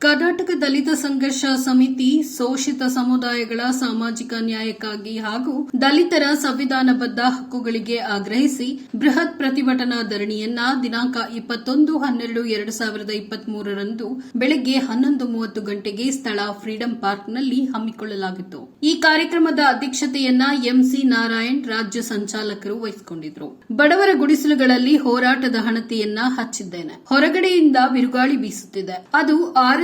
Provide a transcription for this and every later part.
ಕರ್ನಾಟಕ ದಲಿತ ಸಂಘರ್ಷ ಸಮಿತಿ, ಶೋಷಿತ ಸಮುದಾಯಗಳ ಸಾಮಾಜಿಕ ನ್ಯಾಯಕ್ಕಾಗಿ ಹಾಗೂ ದಲಿತರ ಸಂವಿಧಾನಬದ್ಧ ಹಕ್ಕುಗಳಿಗೆ ಆಗ್ರಹಿಸಿ ಬೃಹತ್ ಪ್ರತಿಭಟನಾ ಧರಣಿಯನ್ನ ದಿನಾಂಕ ಇಪ್ಪತ್ತೊಂದು, ಹನ್ನೆರಡು, ಎರಡು ಸಾವಿರದ ಇಪ್ಪತ್ಮೂರರಂದು ಬೆಳಗ್ಗೆ ಹನ್ನೊಂದು ಮೂವತ್ತು ಗಂಟೆಗೆ ಸ್ಥಳ ಫ್ರೀಡಂ ಪಾರ್ಕ್ನಲ್ಲಿ ಹಮ್ಮಿಕೊಳ್ಳಲಾಗಿತ್ತು. ಈ ಕಾರ್ಯಕ್ರಮದ ಅಧ್ಯಕ್ಷತೆಯನ್ನ ಎಂಸಿ ನಾರಾಯಣ್ ರಾಜ್ಯ ಸಂಚಾಲಕರು ವಹಿಸಿಕೊಂಡಿದ್ರು. ಬಡವರ ಗುಡಿಸಲುಗಳಲ್ಲಿ ಹೋರಾಟದ ಹಣತೆಯನ್ನ ಹಚ್ಚಿದ್ದೇನೆ. ಹೊರಗಡೆಯಿಂದ ಬಿರುಗಾಳಿ ಬೀಸುತ್ತಿದೆ. ಅದು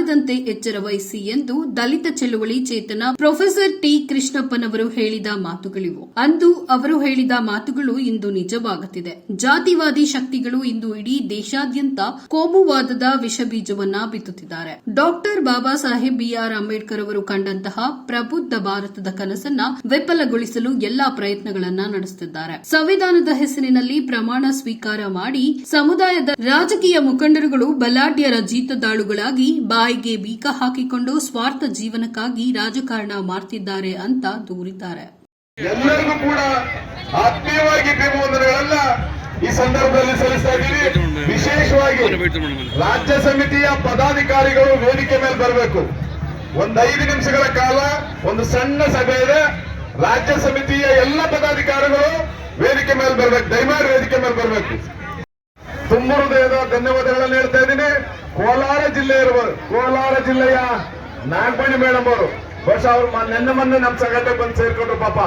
ಆರದಂತೆ ಎಚ್ಚರ ವಹಿಸಿ ಎಂದು ದಲಿತ ಚಳುವಳಿ ಚೇತನ ಪ್ರೊಫೆಸರ್ ಟಿ ಕೃಷ್ಣಪ್ಪನವರು ಹೇಳಿದ ಮಾತುಗಳಿವು. ಅಂದು ಅವರು ಹೇಳಿದ ಮಾತುಗಳು ಇಂದು ನಿಜವಾಗುತ್ತಿದೆ. ಜಾತಿವಾದಿ ಶಕ್ತಿಗಳು ಇಂದು ಇಡೀ ದೇಶಾದ್ಯಂತ ಕೋಮುವಾದದ ವಿಷಬೀಜವನ್ನ ಬಿತ್ತುತ್ತಿದ್ದಾರೆ. Doctor Baba Saheb B R Ambedkar ಅವರು ಕಂಡಂತಹ ಪ್ರಬುದ್ಧ ಭಾರತದ ಕನಸನ್ನ ವಿಫಲಗೊಳಿಸಲು ಎಲ್ಲಾ ಪ್ರಯತ್ನಗಳನ್ನ ನಡೆಸುತ್ತಿದ್ದಾರೆ. ಸಂವಿಧಾನದ ಹೆಸರಿನಲ್ಲಿ ಪ್ರಮಾಣ ಸ್ವೀಕಾರ ಮಾಡಿ ಸಮುದಾಯದ ರಾಜಕೀಯ ಮುಖಂಡರುಗಳು ಬಲಾಢ್ಯರ ಜೀತದಾಳುಗಳಾಗಿ ಬಾಯಿಗೆ ಬೀಕ ಹಾಕಿಕೊಂಡು ಸ್ವಾರ್ಥ ಜೀವನಕ್ಕಾಗಿ ರಾಜಕಾರಣ ಮಾಡ್ತಿದ್ದಾರೆ ಅಂತ ದೂರಿದ್ದಾರೆ. ಎಲ್ಲರಿಗೂ ಕೂಡ ಆತ್ಮೀಯವಾಗಿ ಭೀಮವಂದನೆಗಳನ್ನ ಈ ಸಂದರ್ಭದಲ್ಲಿ ಸಲ್ಲಿಸ್ತಾ ಇದ್ದೀವಿ ವಿಶೇಷವಾಗಿ ರಾಜ್ಯ ಸಮಿತಿಯ ಪದಾಧಿಕಾರಿಗಳು ವೇದಿಕೆ ಮೇಲೆ ಬರಬೇಕು. ಒಂದ್ ಐದು ನಿಮಿಷಗಳ ಕಾಲ, ಒಂದು ಸಣ್ಣ ಸಭೆ ಇದೆ. ರಾಜ್ಯ ಸಮಿತಿಯ ಎಲ್ಲ ಪದಾಧಿಕಾರಿಗಳು ವೇದಿಕೆ ಮೇಲೆ ಬರ್ಬೇಕು. ದಯಮಾಡಿ ವೇದಿಕೆ ಮೇಲೆ ಬರಬೇಕು. ತುಂಬ ಹೃದಯದ ಧನ್ಯವಾದಗಳನ್ನು ಹೇಳ್ತಾ ಇದ್ದೀನಿ. ಕೋಲಾರ ಜಿಲ್ಲೆ ಇರುವ ಕೋಲಾರ ಜಿಲ್ಲೆಯ ನಾಗಮಣಿ ಮೇಡಮ್ ಅವರು, ಬಹುಶಃ ಅವ್ರು ನಿನ್ನೆ ಮೊನ್ನೆ ನಮ್ಮ ಸಂಘಟನೆ ಬಂದು ಸೇರ್ಕೊಂಡ್ರು ಪಾಪ.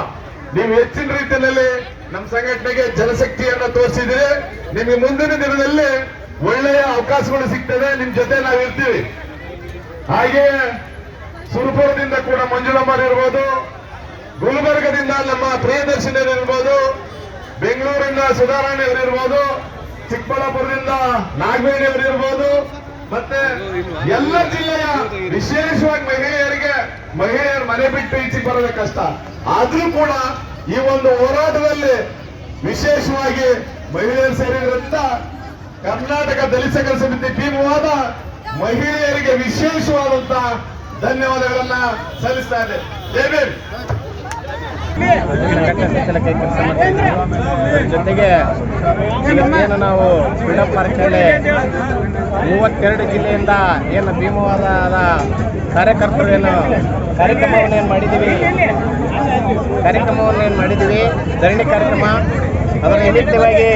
ನೀವು ಹೆಚ್ಚಿನ ರೀತಿಯಲ್ಲಿ ನಮ್ಮ ಸಂಘಟನೆಗೆ ಜನಶಕ್ತಿಯನ್ನ ತೋರಿಸಿದ್ರೆ ನಿಮಗೆ ಮುಂದಿನ ದಿನದಲ್ಲಿ ಒಳ್ಳೆಯ ಅವಕಾಶಗಳು ಸಿಗ್ತದೆ. ನಿಮ್ ಜೊತೆ ನಾವು ಇರ್ತೀವಿ. ಹಾಗೆ ಸುರಪುರದಿಂದ ಕೂಡ ಮಂಜುಳಮ್ಮರ್ ಇರ್ಬೋದು, ಗುಲ್ಬರ್ಗದಿಂದ ನಮ್ಮ ಪ್ರಿಯದರ್ಶಿನಿಯರಿರ್ಬೋದು ಬೆಂಗಳೂರಿಂದ ಸುಧಾರಾಣಿ ಅವರು ಇರ್ಬೋದು ಚಿಕ್ಕಬಳ್ಳಾಪುರದಿಂದ ನಾಗವೇಣಿ ಅವರು ಇರ್ಬೋದು ಮತ್ತೆ ಎಲ್ಲ ಜಿಲ್ಲೆಯ ವಿಶೇಷವಾಗಿ ಮಹಿಳೆಯರಿಗೆ ಮಹಿಳೆಯರು ಮನೆ ಬಿಟ್ಟು ಈಚೆಗೆ ಬರೋದೇ ಕಷ್ಟ. ಆದ್ರೂ ಕೂಡ ಈ ಒಂದು ಹೋರಾಟದಲ್ಲಿ ವಿಶೇಷವಾಗಿ ಮಹಿಳೆಯರು ಸೇರಿದ್ರಿಂದ ಕರ್ನಾಟಕ ದಲಿತ ಸಂಘ ಸಮಿತಿ ಭೀಮವಾದ ಮಹಿಳೆಯರಿಗೆ ವಿಶೇಷವಾದಂತ ಧನ್ಯವಾದಗಳನ್ನ ಸಲ್ಲಿಸ್ತಾ ಇದೆ ಕೆಲಸ ಜೊತೆಗೆ ಏನು ನಾವು ಬಿಡಪ್ಪ ಪಾರ್ಕ್ನಲ್ಲಿ ಮೂವತ್ತೆರಡು ಜಿಲ್ಲೆಯಿಂದ ಏನು ಭೀಮವಾದ ಕಾರ್ಯಕರ್ತರು ಏನು ಕಾರ್ಯಕ್ರಮವನ್ನು ಏನು ಮಾಡಿದ್ದೀವಿ? ಕಾರ್ಯಕ್ರಮವನ್ನು ಏನು ಮಾಡಿದ್ದೀವಿ? ಧರಣಿ ಕಾರ್ಯಕ್ರಮ. ಅದರ ನಿಮಿತ್ತವಾಗಿ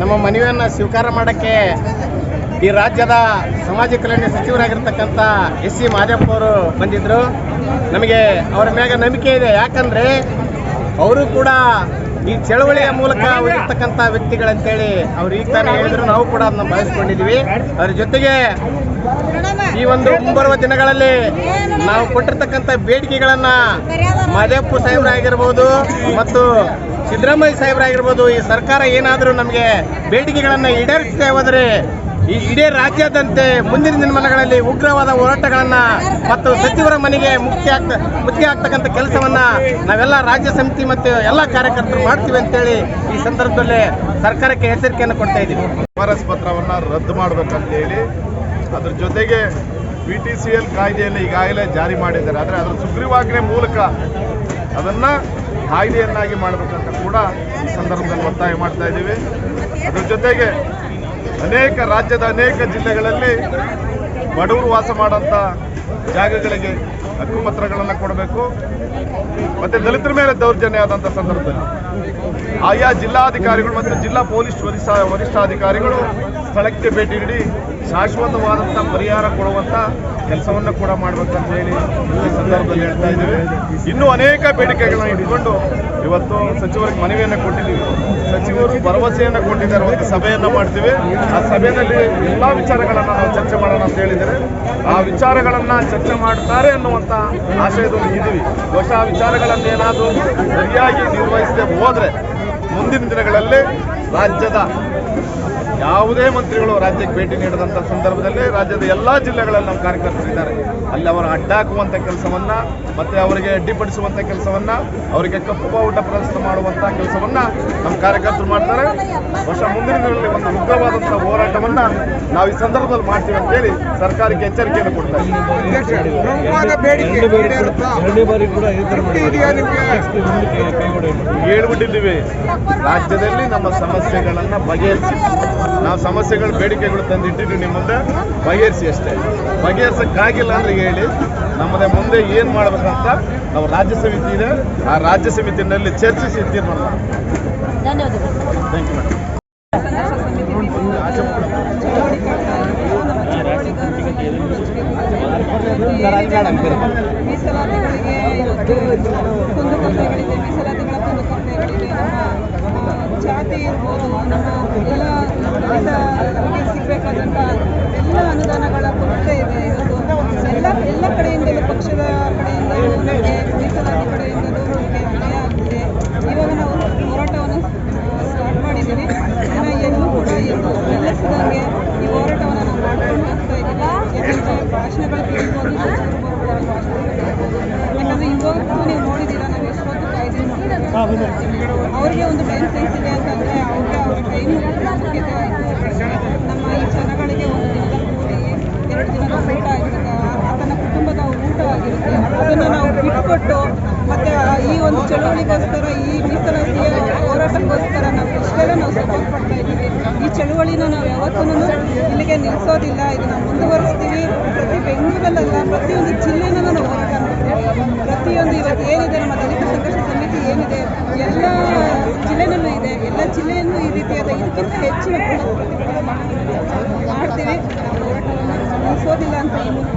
ನಮ್ಮ ಮನವಿಯನ್ನು ಸ್ವೀಕಾರ ಮಾಡೋಕ್ಕೆ ಈ ರಾಜ್ಯದ ಸಮಾಜ ಕಲ್ಯಾಣ ಸಚಿವರಾಗಿರ್ತಕ್ಕಂಥ ಎಸ್ ಸಿ ಮಾದೇಪ್ಪ ಅವರು ಬಂದಿದ್ದರು ನಮಗೆ ಅವರ ಮ್ಯಾಗ ನಂಬಿಕೆ ಇದೆ. ಯಾಕಂದ್ರೆ ಅವರು ಕೂಡ ಈ ಚಳವಳಿಯ ಮೂಲಕ ಹೋಗಿರ್ತಕ್ಕಂಥ ವ್ಯಕ್ತಿಗಳಂತೇಳಿ ಅವ್ರು ಈ ತರ ಹೇಳಿದ್ರು. ನಾವು ಕೂಡ ಅದನ್ನ ಬಯಸ್ಕೊಂಡಿದೀವಿ ಅದ್ರ ಜೊತೆಗೆ ಈ ಒಂದು ಮುಂಬರುವ ದಿನಗಳಲ್ಲಿ ನಾವು ಕೊಟ್ಟಿರ್ತಕ್ಕಂಥ ಬೇಡಿಕೆಗಳನ್ನ ಮಾದೇಪು ಸಾಹೇಬ್ರಾಗಿರ್ಬೋದು ಮತ್ತು ಸಿದ್ದರಾಮಯ್ಯ ಸಾಹೇಬ್ರಾಗಿರ್ಬೋದು ಈ ಸರ್ಕಾರ ಏನಾದರೂ ನಮಗೆ ಬೇಡಿಕೆಗಳನ್ನ ಈಡೇರಿಸದೆ ಹೋದರೆ ಈ ಇಡೀ ರಾಜ್ಯಾದ್ಯಂತ ಮುಂದಿನ ದಿನಮಾನಗಳಲ್ಲಿ ಉಗ್ರವಾದ ಹೋರಾಟಗಳನ್ನ ಮತ್ತು ಸಚಿವರ ಮನೆಗೆ ಮುಖ್ಯ ಆಗ್ತ ಮುಖ್ಯ ಆಗ್ತಕ್ಕಂಥ ಕೆಲಸವನ್ನ ನಾವೆಲ್ಲ ರಾಜ್ಯ ಸಮಿತಿ ಮತ್ತು ಎಲ್ಲ ಕಾರ್ಯಕರ್ತರು ಮಾಡ್ತೀವಿ ಅಂತೇಳಿ ಈ ಸಂದರ್ಭದಲ್ಲಿ ಸರ್ಕಾರಕ್ಕೆ ಎಚ್ಚರಿಕೆಯನ್ನು ಕೊಡ್ತಾ ಇದ್ದೀವಿ. ಶಿಫಾರಸ್ ಪತ್ರವನ್ನ ರದ್ದು ಮಾಡಬೇಕಂತ ಹೇಳಿ ಅದ್ರ ಜೊತೆಗೆ ಬಿ ಟಿ ಸಿ ಎಲ್ ಕಾಯ್ದೆಯನ್ನು ಈಗಾಗಲೇ ಜಾರಿ ಮಾಡಿದ್ದಾರೆ. ಆದರೆ ಅದರ ಸುಗ್ರೀವಾಜ್ಞೆ ಮೂಲಕ ಅದನ್ನ ಕಾಯ್ದೆಯನ್ನಾಗಿ ಮಾಡಬೇಕಂತ ಕೂಡ ಈ ಸಂದರ್ಭದಲ್ಲಿ ಒತ್ತಾಯ ಮಾಡ್ತಾ ಇದ್ದೀವಿ. ಅದ್ರ ಜೊತೆಗೆ ಅನೇಕ ರಾಜ್ಯದ ಅನೇಕ ಜಿಲ್ಲೆಗಳಲ್ಲಿ ಬಡವರು ವಾಸ ಮಾಡೋಂಥ ಜಾಗಗಳಿಗೆ ಹಕ್ಕುಪತ್ರಗಳನ್ನು ಕೊಡಬೇಕು. ಮತ್ತೆ ದಲಿತರ ಮೇಲೆ ದೌರ್ಜನ್ಯ ಆದಂಥ ಸಂದರ್ಭದಲ್ಲಿ. ಆಯಾ ಜಿಲ್ಲಾಧಿಕಾರಿಗಳು ಮತ್ತು ಜಿಲ್ಲಾ ಪೊಲೀಸ್ ವರಿಷ್ಠ ವರಿಷ್ಠಾಧಿಕಾರಿಗಳು ಸ್ಥಳಕ್ಕೆ ಭೇಟಿ ನೀಡಿ ಶಾಶ್ವತವಾದಂಥ ಪರಿಹಾರ ಕೊಡುವಂಥ ಕೆಲಸವನ್ನು ಕೂಡ ಮಾಡಬೇಕಂತ ಹೇಳಿ ಈ ಸಂದರ್ಭದಲ್ಲಿ ಹೇಳ್ತಾ ಇದ್ದೇವೆ. ಇನ್ನೂ ಅನೇಕ ಬೇಡಿಕೆಗಳನ್ನ ಇಟ್ಕೊಂಡು ಇವತ್ತು ಸಚಿವರಿಗೆ ಮನವಿಯನ್ನು ಕೊಟ್ಟಿದ್ದೀವಿ. ಸಚಿವರು ಭರವಸೆಯನ್ನು ಕೊಟ್ಟಿದ್ದಾರೆ. ಒಂದು ಸಭೆಯನ್ನು ಮಾಡ್ತೀವಿ. ಆ ಸಭೆಯಲ್ಲಿ ಎಲ್ಲ ವಿಚಾರಗಳನ್ನು ನಾವು ಚರ್ಚೆ ಮಾಡೋಣ ಅಂತ ಹೇಳಿದರೆ ಆ ವಿಚಾರಗಳನ್ನು ಚರ್ಚೆ ಮಾಡ್ತಾರೆ ಅನ್ನುವಂಥ ಆಶಯದಲ್ಲಿ ಇದ್ದೀವಿ. ಬಹುಶಃ ಆ ವಿಚಾರಗಳನ್ನು ಏನಾದರೂ ಸರಿಯಾಗಿ ನಿರ್ವಹಿಸದೆ ಹೋದರೆ ಮುಂದಿನ ದಿನಗಳಲ್ಲಿ ರಾಜ್ಯದ ಯಾವುದೇ ಮಂತ್ರಿಗಳು ರಾಜ್ಯಕ್ಕೆ ಭೇಟಿ ನೀಡದಂಥ ಸಂದರ್ಭದಲ್ಲಿ ರಾಜ್ಯದ ಎಲ್ಲ ಜಿಲ್ಲೆಗಳಲ್ಲಿ ನಮ್ಮ ಕಾರ್ಯಕರ್ತರಿದ್ದಾರೆ ಅಲ್ಲಿ ಅವರು ಅಡ್ಡಾಕುವಂಥ ಕೆಲಸವನ್ನ ಮತ್ತೆ ಅವರಿಗೆ ಅಡ್ಡಿಪಡಿಸುವಂಥ ಕೆಲಸವನ್ನ ಅವರಿಗೆ ಕಪ್ಪು ಬಾವುಟ ಪ್ರದರ್ಶನ ಮಾಡುವಂಥ ಕೆಲಸವನ್ನ ನಮ್ಮ ಕಾರ್ಯಕರ್ತರು ಮಾಡ್ತಾರೆ. ವರ್ಷ ಮುಂದಿನ ದಿನಗಳಲ್ಲಿ ಒಂದು ಉಗ್ರವಾದಂಥ ಹೋರಾಟವನ್ನ ನಾವು ಈ ಸಂದರ್ಭದಲ್ಲಿ ಮಾಡ್ತೀವಿ ಅಂತೇಳಿ ಸರ್ಕಾರಕ್ಕೆ ಎಚ್ಚರಿಕೆಯನ್ನು ಕೊಡ್ತಾರೆ? ಹೇಳ್ಬಿಟ್ಟಿದ್ದೀವಿ ರಾಜ್ಯದಲ್ಲಿ ನಮ್ಮ ಸಮಸ್ಯೆಗಳನ್ನು ಬಗೆಹರಿಸಿ. ನಾವು ಸಮಸ್ಯೆಗಳು ಬೇಡಿಕೆಗಳು ತಂದಿಟ್ಟಿದ್ವಿ ನಿಮ್ಮ ಮುಂದೆ. ಬಗೆಹರಿಸಿ ಅಷ್ಟೇ. ಬಗೆಹರಿಸಕ್ಕಾಗಿಲ್ಲ ಅಂದ್ರೆ ಹೇಳಿ. ನಮ್ಮದೇ ಮುಂದೆ ಏನು ಮಾಡ್ಬೇಕಂತ ನಾವು ರಾಜ್ಯ ಸಮಿತಿ ಇದೆ. ಆ ರಾಜ್ಯ ಸಮಿತಿನಲ್ಲಿ ಚರ್ಚಿಸಿ ತೀರ್ಮಾನ ಥ್ಯಾಂಕ್ ಯು ಮೇಡಮ್ ಇವತ್ತು ಕುಂದುಕೊರತೆಗಳಿದೆ ಮೀಸಲಾತಿಗಳ ಕುಂದುಕೊರತೆಗಳಿದೆ ನಮ್ಮ ಆ, ಜಾತಿ ಇರ್ಬೋದು ನಮ್ಮ ಎಲ್ಲ ದಲಿತರಿಗೆ ಸಿಗಬೇಕಾದಂಥ ಎಲ್ಲ ಅನುದಾನಗಳ ಕೊರತೆ ಇದೆ ಇವತ್ತು ಎಲ್ಲ ಎಲ್ಲ ಕಡೆಯಿಂದಲೂ ಪಕ್ಷದ ಕಡೆಯಿಂದಲೂ ನಮಗೆ ಮೀಸಲಾತಿ ಕಡೆಯಿಂದಲೂ ನಮಗೆ ಅನ್ಯಾಯ ಆಗ್ತಿದೆ ಇವಾಗ ನಾವು ಹೋರಾಟವನ್ನು ಸ್ಟಾರ್ಟ್ ಮಾಡಿದ್ದೀವಿ ಇನ್ನು ಎಲ್ಲೂ ಕೂಡ ಎಲ್ಲೂ ನಿಲ್ಲಿಸದಂಗೆ ಈ ಹೋರಾಟವನ್ನು ನಾವು ಮಾಡ್ಕೊಂಡು ಹೋಗ್ತಾ ಇದ್ದೀವಿ ಯಾಕಂದರೆ ಭಾಷಣಗಳು ಕೇಳ್ಬೋದು ಸಚಿವರು ಬರ್ಬೋದು ಭಾಷಣಗಳು ಕೇಳ್ಬೋದು ಯಾಕಂದರೆ ಇವತ್ತು ನೀವು ನೋಡಿದ್ದೀರಾ ನಾವು ಎಷ್ಟೊತ್ತು ಕಾಯ್ದಿದ್ದೀವಿ ಅವ್ರಿಗೆ ಒಂದು ಟೈಮ್ ಸಿಗ್ತಿದೆ ಅಂತಂದರೆ ಅವ್ರಿಗೆ ಅವ್ರ ಟೈಮ್ ಮುಖ್ಯತೆ ಆಯಿತು ನಮ್ಮ ಈ ಜನಗಳಿಗೆ ಒಂದು ದಿನದ ಕೂಲಿ ಎರಡು ದಿನದ ಊಟ ಆಗಿರುತ್ತೆ. ಆತನ ಕುಟುಂಬದ ಊಟ ಆಗಿರುತ್ತೆ. ಅದನ್ನು ನಾವು ಬಿಟ್ಕೊಟ್ಟು ಮತ್ತು ಈ ಒಂದು ಚಳುವಳಿಗೋಸ್ಕರ ಈ ಮೀಸಲಾತಿಯ ಹೋರಾಟಕ್ಕೋಸ್ಕರ ನಾವು ಇಷ್ಟೆಲ್ಲ ನಾವು ಸಪೋರ್ಟ್ ಮಾಡ್ತಾ ಇದ್ದೀವಿ, ಈ ಚಳುವಳಿನ ನಾವು ಯಾವತ್ತೂ ಇಲ್ಲಿಗೆ ನಿಲ್ಲಿಸೋದಿಲ್ಲ ನಾವು ಮುಂದುವರಿಸ್ತೀವಿ. ಪ್ರತಿ ಬೆಂಗಳೂರಲ್ಲ ಪ್ರತಿಯೊಂದು ಜಿಲ್ಲೆನೂ ನಾವು ಹೋರಾಟ ಮಾಡ್ತೀವಿ. ಪ್ರತಿಯೊಂದು ಇವತ್ತು ಏನಿದೆ, ನಮ್ಮ ದಲಿತ ಸಂಘರ್ಷ ಸಮಿತಿ ಏನಿದೆ, ಎಲ್ಲ ಜಿಲ್ಲೆನಲ್ಲೂ ಇದೆ. ಎಲ್ಲ ಜಿಲ್ಲೆಯಲ್ಲೂ ಈ ರೀತಿಯಾದ ಇದಕ್ಕಿಂತ ಹೆಚ್ಚಿನ ಮಾಡ್ತೀವಿ. ನಾವು ಹೋರಾಟವನ್ನು ನಿಲ್ಲಿಸೋದಿಲ್ಲ ಅಂತ ಈ ಮೂಲಕ